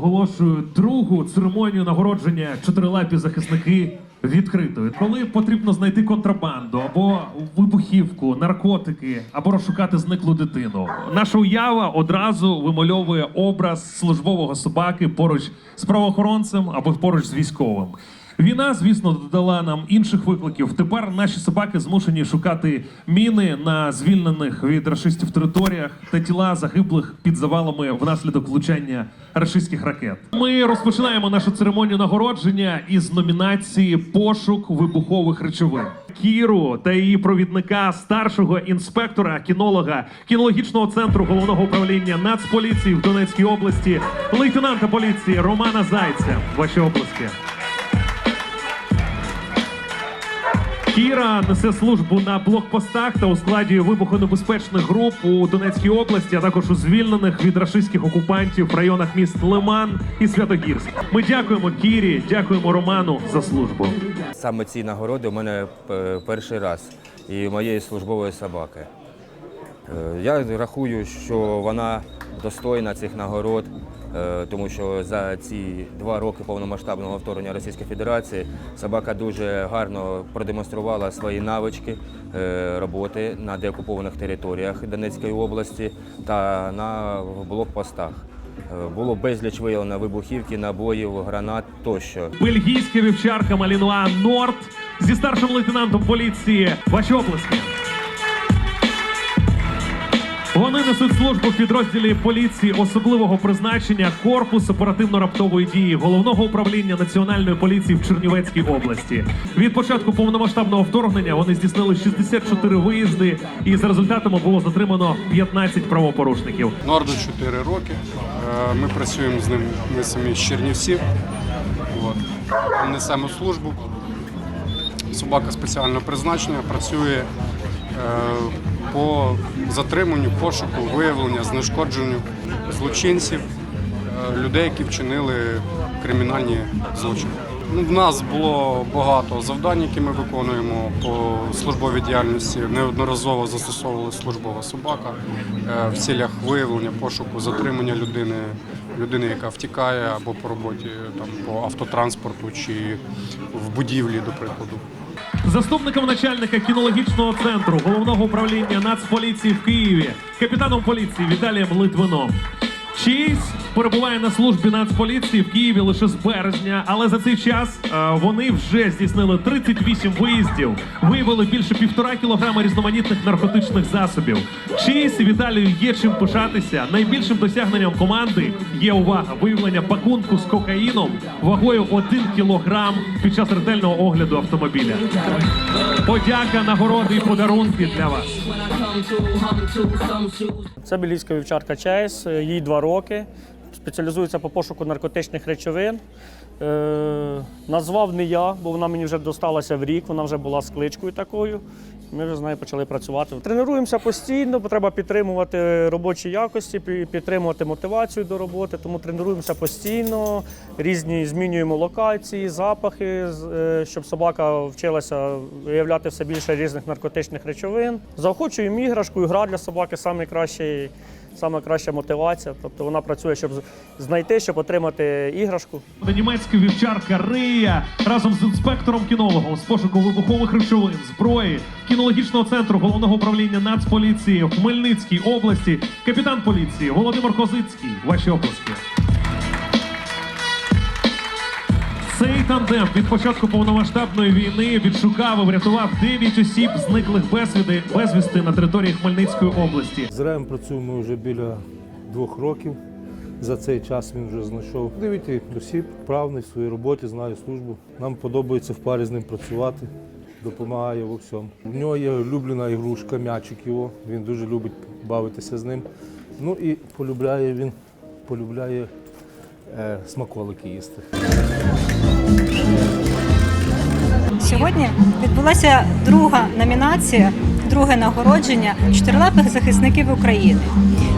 оголошую другу церемонію нагородження чотирилапі захисники відкритою. Коли потрібно знайти контрабанду або вибухівку, наркотики, або розшукати зниклу дитину. Наша уява одразу вимальовує образ службового собаки поруч з правоохоронцем або поруч з військовим. Війна, звісно, додала нам інших викликів. Тепер наші собаки змушені шукати міни на звільнених від рашистів територіях та тіла загиблих під завалами внаслідок влучання рашистських ракет. Ми розпочинаємо нашу церемонію нагородження із номінації Пошук вибухових речовин. Кіру та її провідника, старшого інспектора, кінолога кінологічного центру головного управління Нацполіції в Донецькій області, лейтенанта поліції Романа Зайця. Ваші оплески. Кіра несе службу на блокпостах та у складі вибухонебезпечних груп у Донецькій області, а також у звільнених від рашистських окупантів в районах міст Лиман і Святогірськ. Ми дякуємо Кірі, дякуємо Роману за службу. Саме ці нагороди у мене е, перший раз і моєї службової собаки. Е, Я рахую, що вона достойна цих нагород, тому що за ці два роки повномасштабного вторгнення Російської Федерації собака дуже гарно продемонструвала свої навички е, роботи на деокупованих територіях Донецької області та на блокпостах. Е, Було безліч виявлено вибухівки, набоїв, гранат тощо. Бельгійська вівчарка Малінуа Норд зі старшим лейтенантом поліції. Ваші оплески. Вони несуть службу підрозділі поліції особливого призначення корпус оперативно-раптової дії головного управління національної поліції в Чернівецькій області. Від початку повномасштабного вторгнення вони здійснили 64 виїзди, і за результатами було затримано 15 правопорушників. Норду 4 роки. Е, Ми працюємо з ним, ми самі з Чернівців. Несемо службу. Собака спеціального призначення працює е, по затриманню, пошуку, виявленню, знешкодженню злочинців, е, людей, які вчинили кримінальні злочини. Ну, В нас було багато завдань, які ми виконуємо по службовій діяльності. Неодноразово застосовували службова собака е, в цілях виявлення, пошуку, затримання людини, людини, яка втікає або по роботі там по автотранспорту чи в будівлі, до прикладу. Заступником начальника кінологічного центру головного управління Нацполіції в Києві, капітаном поліції Віталієм Литвином. Чийсь перебуває на службі Нацполіції в Києві лише з березня, але за цей час е, вони вже здійснили 38 виїздів, виявили більше півтора кілограма різноманітних наркотичних засобів. Чийсь Віталію є чим пишатися. Найбільшим досягненням команди є увага виявлення пакунку з кокаїном вагою 1 кілограм під час ретельного огляду автомобіля. Подяка, нагороди і подарунки для вас. Це білійська вівчарка Чейз, їй два роки. Спеціалізується по пошуку наркотичних речовин. Е, назвав не я, бо вона мені вже досталася в рік, вона вже була з кличкою такою. Ми вже з нею почали працювати. Тренуємося постійно, треба підтримувати робочі якості, підтримувати мотивацію до роботи, тому тренуємося постійно, різні змінюємо локації, запахи, е, щоб собака вчилася виявляти все більше різних наркотичних речовин. Заохочуємо іграшкою, гра для собаки найкращий. Саме краща мотивація, тобто вона працює, щоб знайти, щоб отримати іграшку. Німецька вівчарка Рия разом з інспектором кінологом з пошуку вибухових речовин, зброї, кінологічного центру головного управління Нацполіції в Хмельницькій області, капітан поліції Володимир Козицький. Ваші оплески. Тандем від початку повномасштабної війни відшукав і врятував 9 осіб, зниклих безвіди, безвісти на території Хмельницької області. З Раєм працюємо вже біля двох років. За цей час він вже знайшов 9 осіб, правний в своїй роботі, знає службу. Нам подобається в парі з ним працювати, допомагає у всьому. У нього є улюблена ігрушка, м'ячик його. Він дуже любить бавитися з ним. Ну і полюбляє він, полюбляє е, смаколики їсти. Сьогодні відбулася друга номінація друге нагородження чотирилапих захисників України.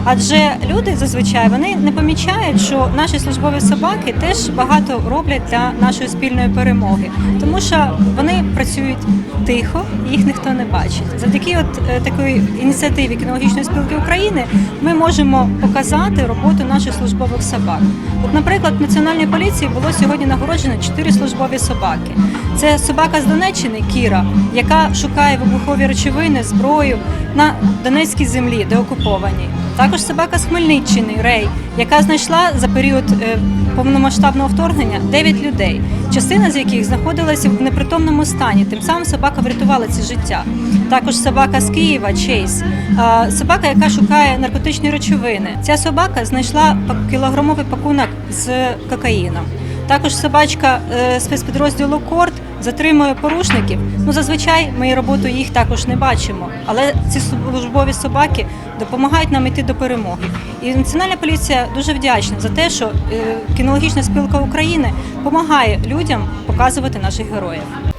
Адже люди зазвичай вони не помічають, що наші службові собаки теж багато роблять для нашої спільної перемоги, тому що вони працюють тихо, їх ніхто не бачить. Завдяки от е, такої ініціативі кінологічної спілки України ми можемо показати роботу наших службових собак. От, наприклад, в національній поліції було сьогодні нагороджено чотири службові собаки. Це собака з Донеччини Кіра, яка шукає вибухові речовини, зброю на Донецькій землі, де окупованій. Також собака з Хмельниччини Рей, яка знайшла за період е, повномасштабного вторгнення 9 людей, частина з яких знаходилася в непритомному стані. Тим самим собака врятувала ці життя. Також собака з Києва Чейз, е, собака, яка шукає наркотичні речовини. Ця собака знайшла кілограмовий пакунок з кокаїном. Також собачка е, спецпідрозділу Корт затримує порушників. Ну зазвичай ми роботу їх також не бачимо, але ці службові собаки допомагають нам йти до перемоги. І Національна поліція дуже вдячна за те, що е, кінологічна спілка України допомагає людям показувати наших героїв.